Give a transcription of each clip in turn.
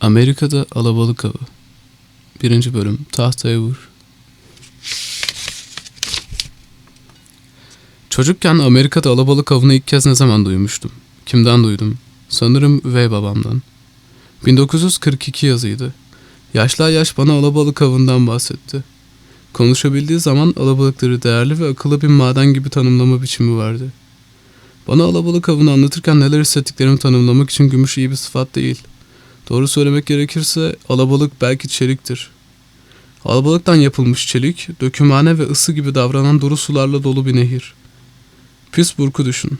Amerika'da Alabalık Avı 1. Bölüm Tahtaya Vur Çocukken Amerika'da alabalık avını ilk kez ne zaman duymuştum? Kimden duydum? Sanırım üvey babamdan. 1942 yazıydı. Yaşlı yaş bana alabalık avından bahsetti. Konuşabildiği zaman alabalıkları değerli ve akıllı bir maden gibi tanımlama biçimi vardı. Bana alabalık avını anlatırken neler hissettiklerimi tanımlamak için gümüş iyi bir sıfat değil. Doğru söylemek gerekirse alabalık belki çeliktir. Alabalıktan yapılmış çelik, dökümhane ve ısı gibi davranan duru sularla dolu bir nehir. Pittsburgh'u düşün.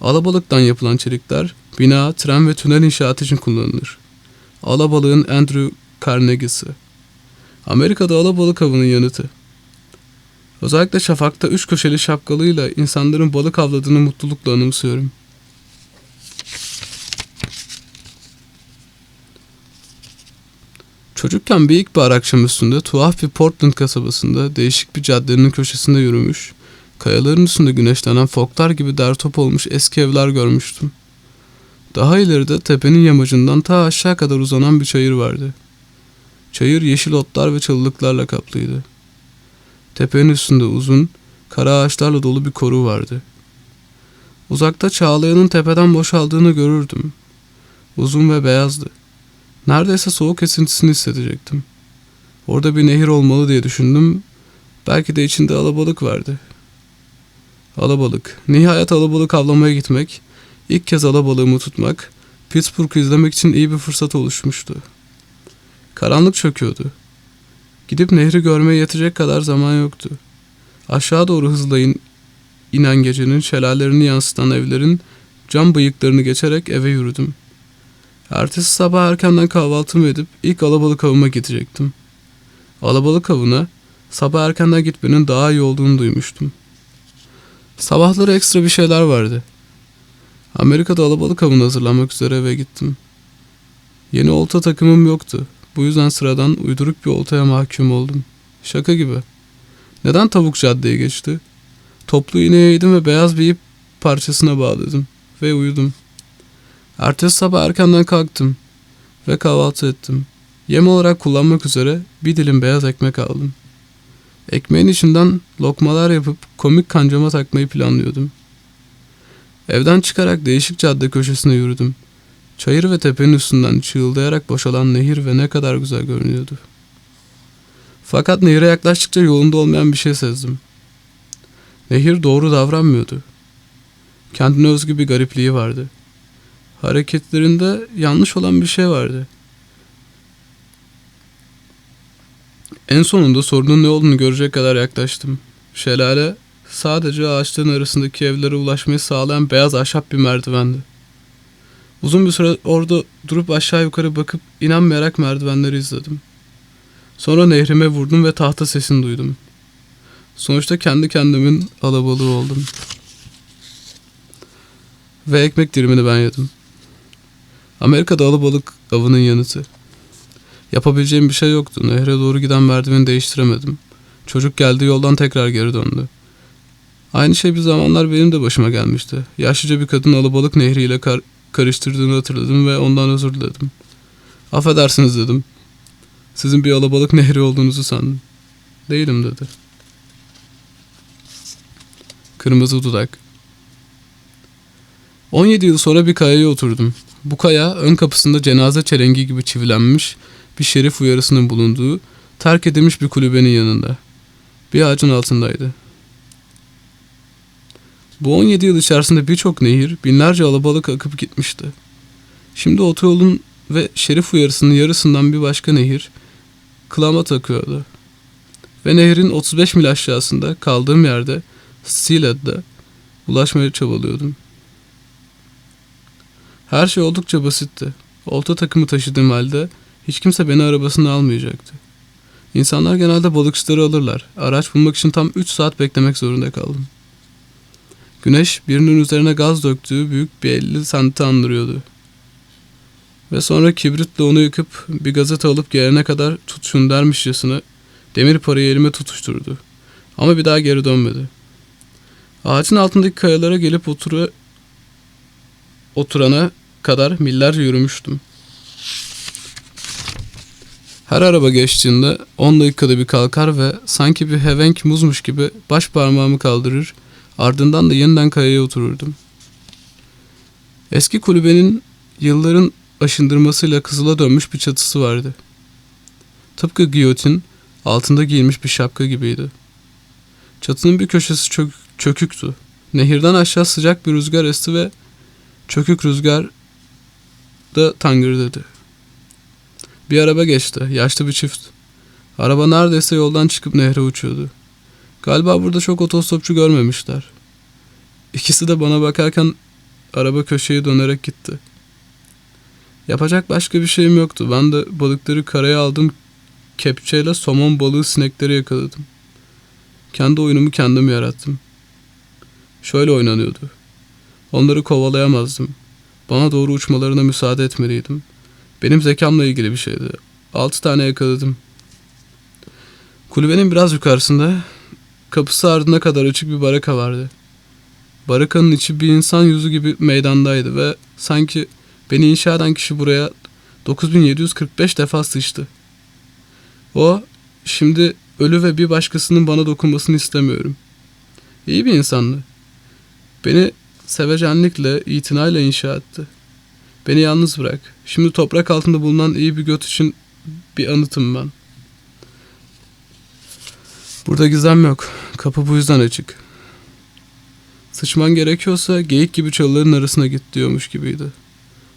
Alabalıktan yapılan çelikler, bina, tren ve tünel inşaatı için kullanılır. Alabalığın Andrew Carnegie'si. Amerika'da alabalık avının yanıtı. Özellikle şafakta üç köşeli şapkalıyla insanların balık avladığını mutlulukla anımsıyorum. Çocukken bir ilkbahar akşamüstünde tuhaf bir Portland kasabasında değişik bir caddenin köşesinde yürümüş, kayaların üstünde güneşlenen foklar gibi dertop olmuş eski evler görmüştüm. Daha ileride tepenin yamacından ta aşağı kadar uzanan bir çayır vardı. Çayır yeşil otlar ve çalılıklarla kaplıydı. Tepenin üstünde uzun, kara ağaçlarla dolu bir koru vardı. Uzakta Çağlayan'ın tepeden boşaldığını görürdüm. Uzun ve beyazdı. Neredeyse soğuk esintisini hissedecektim. Orada bir nehir olmalı diye düşündüm. Belki de içinde alabalık vardı. Alabalık. Nihayet alabalık avlamaya gitmek, ilk kez alabalığımı tutmak, Pittsburgh'u izlemek için iyi bir fırsat oluşmuştu. Karanlık çöküyordu. Gidip nehri görmeye yetecek kadar zaman yoktu. Aşağı doğru hızla in, inen gecenin şelalelerini yansıtan evlerin cam bıyıklarını geçerek eve yürüdüm. Ertesi sabah erkenden kahvaltımı edip ilk alabalık avıma gidecektim. Alabalık avına sabah erkenden gitmenin daha iyi olduğunu duymuştum. Sabahları ekstra bir şeyler vardı. Amerika'da alabalık avına hazırlanmak üzere eve gittim. Yeni olta takımım yoktu. Bu yüzden sıradan uyduruk bir oltaya mahkum oldum. Şaka gibi. Neden tavuk caddeye geçti? Toplu iğneye yedim ve beyaz bir ip parçasına bağladım. Ve uyudum. Ertesi sabah erkenden kalktım. Ve kahvaltı ettim. Yem olarak kullanmak üzere bir dilim beyaz ekmek aldım. Ekmeğin içinden lokmalar yapıp komik kancama takmayı planlıyordum. Evden çıkarak değişik cadde köşesine yürüdüm. Çayır ve tepenin üstünden çığıldayarak boşalan nehir ve ne kadar güzel görünüyordu. Fakat nehire yaklaştıkça yolunda olmayan bir şey sezdim. Nehir doğru davranmıyordu. Kendine özgü bir garipliği vardı. Hareketlerinde yanlış olan bir şey vardı. En sonunda sorunun ne olduğunu görecek kadar yaklaştım. Şelale sadece ağaçların arasındaki evlere ulaşmayı sağlayan beyaz ahşap bir merdivendi. Uzun bir süre orada durup aşağı yukarı bakıp inanmayarak merdivenleri izledim. Sonra nehrime vurdum ve tahta sesini duydum. Sonuçta kendi kendimin alabalığı oldum. Ve ekmek dilimini ben yedim. Amerika'da alabalık avının yanıtı. Yapabileceğim bir şey yoktu. Nehre doğru giden merdiveni değiştiremedim. Çocuk geldiği yoldan tekrar geri döndü. Aynı şey bir zamanlar benim de başıma gelmişti. Yaşlıca bir kadın alabalık nehriyle kar karıştırdığını hatırladım ve ondan özür diledim. Affedersiniz dedim. Sizin bir alabalık nehri olduğunuzu sandım. Değilim dedi. Kırmızı dudak. 17 yıl sonra bir kayaya oturdum. Bu kaya ön kapısında cenaze çelengi gibi çivilenmiş bir şerif uyarısının bulunduğu terk edilmiş bir kulübenin yanında. Bir ağacın altındaydı. Bu 17 yıl içerisinde birçok nehir, binlerce alabalık akıp gitmişti. Şimdi otoyolun ve şerif uyarısının yarısından bir başka nehir kılama takıyordu. Ve nehrin 35 mil aşağısında kaldığım yerde Steeled'de ulaşmaya çabalıyordum. Her şey oldukça basitti. Olta takımı taşıdığım halde hiç kimse beni arabasına almayacaktı. İnsanlar genelde balıkçıları alırlar. Araç bulmak için tam 3 saat beklemek zorunda kaldım. Güneş birinin üzerine gaz döktüğü büyük bir 50 santi andırıyordu. Ve sonra kibritle onu yıkıp bir gazete alıp gelene kadar tut şunu dermişçesine demir parayı elime tutuşturdu. Ama bir daha geri dönmedi. Ağacın altındaki kayalara gelip otura, oturana kadar millerce yürümüştüm. Her araba geçtiğinde 10 dakikada bir kalkar ve sanki bir hevenk muzmuş gibi baş parmağımı kaldırır, ardından da yeniden kayaya otururdum. Eski kulübenin yılların aşındırmasıyla kızıla dönmüş bir çatısı vardı. Tıpkı giyotin altında giyilmiş bir şapka gibiydi. Çatının bir köşesi çök, çöküktü. Nehirden aşağı sıcak bir rüzgar esti ve çökük rüzgar da tangırdadı. Bir araba geçti. Yaşlı bir çift. Araba neredeyse yoldan çıkıp nehre uçuyordu. Galiba burada çok otostopçu görmemişler. İkisi de bana bakarken araba köşeyi dönerek gitti. Yapacak başka bir şeyim yoktu. Ben de balıkları karaya aldım. Kepçeyle somon balığı sinekleri yakaladım. Kendi oyunumu kendim yarattım. Şöyle oynanıyordu. Onları kovalayamazdım. Bana doğru uçmalarına müsaade etmeliydim. Benim zekamla ilgili bir şeydi. Altı tane yakaladım. Kulübenin biraz yukarısında kapısı ardına kadar açık bir baraka vardı. Barakanın içi bir insan yüzü gibi meydandaydı ve sanki beni inşa eden kişi buraya 9745 defa sıçtı. O şimdi ölü ve bir başkasının bana dokunmasını istemiyorum. İyi bir insandı. Beni sevecenlikle, itinayla inşa etti. Beni yalnız bırak. Şimdi toprak altında bulunan iyi bir göt için bir anıtım ben. Burada gizem yok. Kapı bu yüzden açık. Sıçman gerekiyorsa geyik gibi çalıların arasına git diyormuş gibiydi.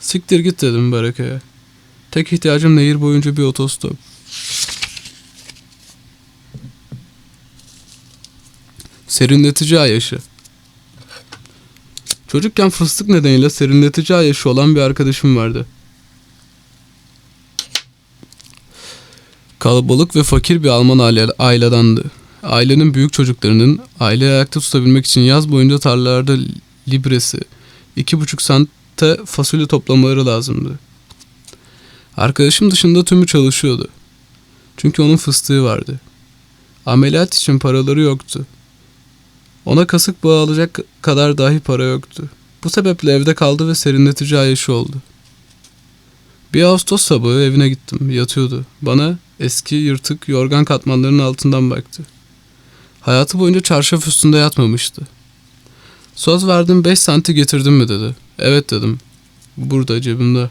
Siktir git dedim Baraka'ya. Tek ihtiyacım nehir boyunca bir otostop. Serinletici ayaşı. Çocukken fıstık nedeniyle serinletici ayaşı olan bir arkadaşım vardı. Kalabalık ve fakir bir Alman aile, ailedandı. Ailenin büyük çocuklarının aileyi ayakta tutabilmek için yaz boyunca tarlalarda libresi, iki buçuk sente fasulye toplamaları lazımdı. Arkadaşım dışında tümü çalışıyordu. Çünkü onun fıstığı vardı. Ameliyat için paraları yoktu. Ona kasık bağı alacak kadar dahi para yoktu. Bu sebeple evde kaldı ve serinletici ayışı oldu. Bir Ağustos sabahı evine gittim. Yatıyordu. Bana eski yırtık yorgan katmanlarının altından baktı. Hayatı boyunca çarşaf üstünde yatmamıştı. Söz verdim 5 santi getirdin mi dedi. Evet dedim. Burada cebimde.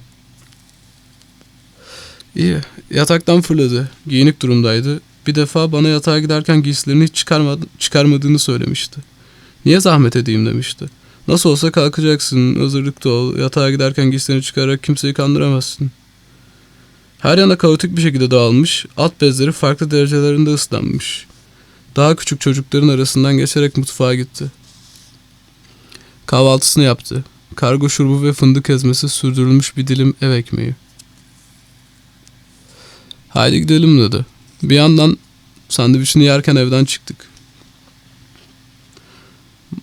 İyi. Yataktan fırladı. Giyinik durumdaydı. Bir defa bana yatağa giderken giysilerini hiç çıkarmadı, çıkarmadığını söylemişti. Niye zahmet edeyim demişti. Nasıl olsa kalkacaksın, hazırlıkta ol, yatağa giderken giysilerini çıkararak kimseyi kandıramazsın. Her yana kaotik bir şekilde dağılmış, at bezleri farklı derecelerinde ıslanmış. Daha küçük çocukların arasından geçerek mutfağa gitti. Kahvaltısını yaptı. Kargo şurubu ve fındık ezmesi sürdürülmüş bir dilim ev ekmeği. Haydi gidelim dedi. Bir yandan sandviçini yerken evden çıktık.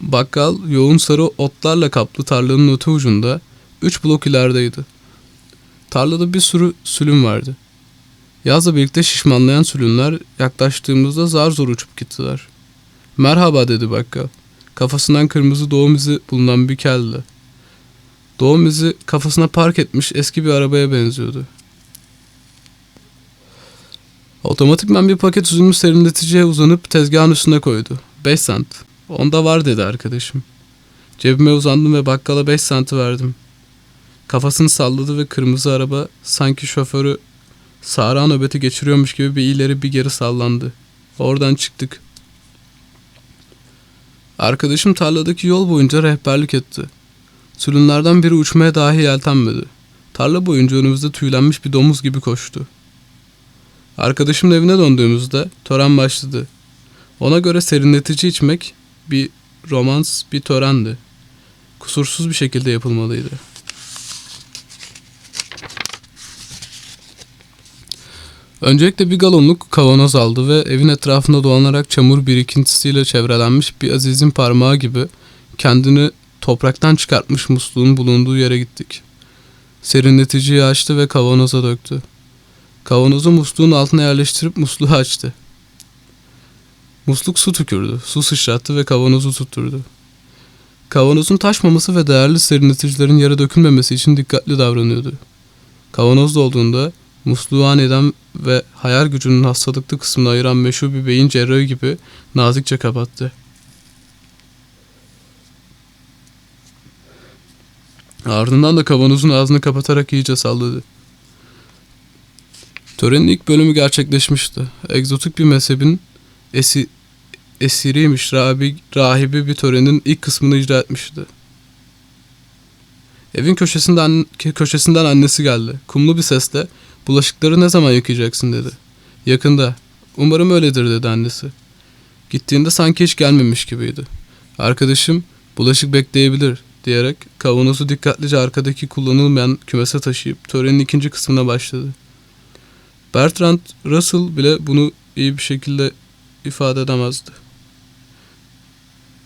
Bakkal yoğun sarı otlarla kaplı tarlanın öte ucunda üç blok ilerideydi. Tarlada bir sürü sülün vardı. Yazla birlikte şişmanlayan sülünler yaklaştığımızda zar zor uçup gittiler. Merhaba dedi bakkal. Kafasından kırmızı doğum izi bulunan bir kelle. Doğum izi kafasına park etmiş eski bir arabaya benziyordu. Otomatikman bir paket üzümü serinleticiye uzanıp tezgahın üstüne koydu. 5 sent. Onda var dedi arkadaşım. Cebime uzandım ve bakkala 5 senti verdim. Kafasını salladı ve kırmızı araba sanki şoförü sağra nöbeti geçiriyormuş gibi bir ileri bir geri sallandı. Oradan çıktık. Arkadaşım tarladaki yol boyunca rehberlik etti. Sürünlerden biri uçmaya dahi yeltenmedi. Tarla boyunca önümüzde tüylenmiş bir domuz gibi koştu. Arkadaşımın evine döndüğümüzde tören başladı. Ona göre serinletici içmek bir romans, bir törendi. Kusursuz bir şekilde yapılmalıydı. Öncelikle bir galonluk kavanoz aldı ve evin etrafında dolanarak çamur birikintisiyle çevrelenmiş bir azizin parmağı gibi kendini topraktan çıkartmış musluğun bulunduğu yere gittik. Serinleticiyi açtı ve kavanoza döktü. Kavanozu musluğun altına yerleştirip musluğu açtı. Musluk su tükürdü, su sıçrattı ve kavanozu tutturdu. Kavanozun taşmaması ve değerli serinleticilerin yere dökülmemesi için dikkatli davranıyordu. Kavanoz dolduğunda musluğu aniden ve hayal gücünün hastalıklı kısmını ayıran meşhur bir beyin cerrahı gibi nazikçe kapattı. Ardından da kavanozun ağzını kapatarak iyice salladı. Törenin ilk bölümü gerçekleşmişti. Egzotik bir mezhebin esi, esiriymiş rahibi, rahibi bir törenin ilk kısmını icra etmişti. Evin köşesinden, köşesinden annesi geldi. Kumlu bir sesle bulaşıkları ne zaman yıkayacaksın dedi. Yakında. Umarım öyledir dedi annesi. Gittiğinde sanki hiç gelmemiş gibiydi. Arkadaşım bulaşık bekleyebilir diyerek kavanozu dikkatlice arkadaki kullanılmayan kümese taşıyıp törenin ikinci kısmına başladı. Bertrand Russell bile bunu iyi bir şekilde ifade edemezdi.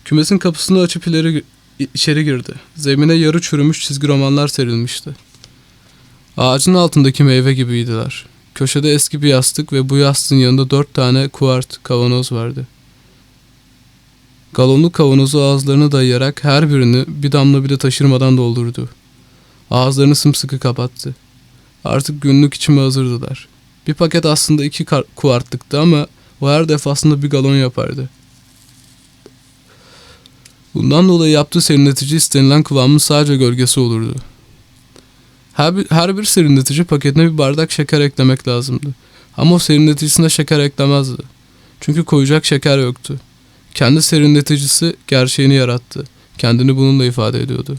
Kümesin kapısını açıp ileri içeri girdi. Zemine yarı çürümüş çizgi romanlar serilmişti. Ağacın altındaki meyve gibiydiler. Köşede eski bir yastık ve bu yastığın yanında dört tane kuart kavanoz vardı. Galonlu kavanozu ağızlarına dayayarak her birini bir damla bile taşırmadan doldurdu. Ağızlarını sımsıkı kapattı. Artık günlük içime hazırdılar. Bir paket aslında iki kuartlıktı ama o her defasında bir galon yapardı. Bundan dolayı yaptığı serinletici istenilen kıvamın sadece gölgesi olurdu. Her bir, her bir serinletici paketine bir bardak şeker eklemek lazımdı. Ama o serinleticisine şeker eklemezdi. Çünkü koyacak şeker yoktu. Kendi serinleticisi gerçeğini yarattı. Kendini bununla ifade ediyordu.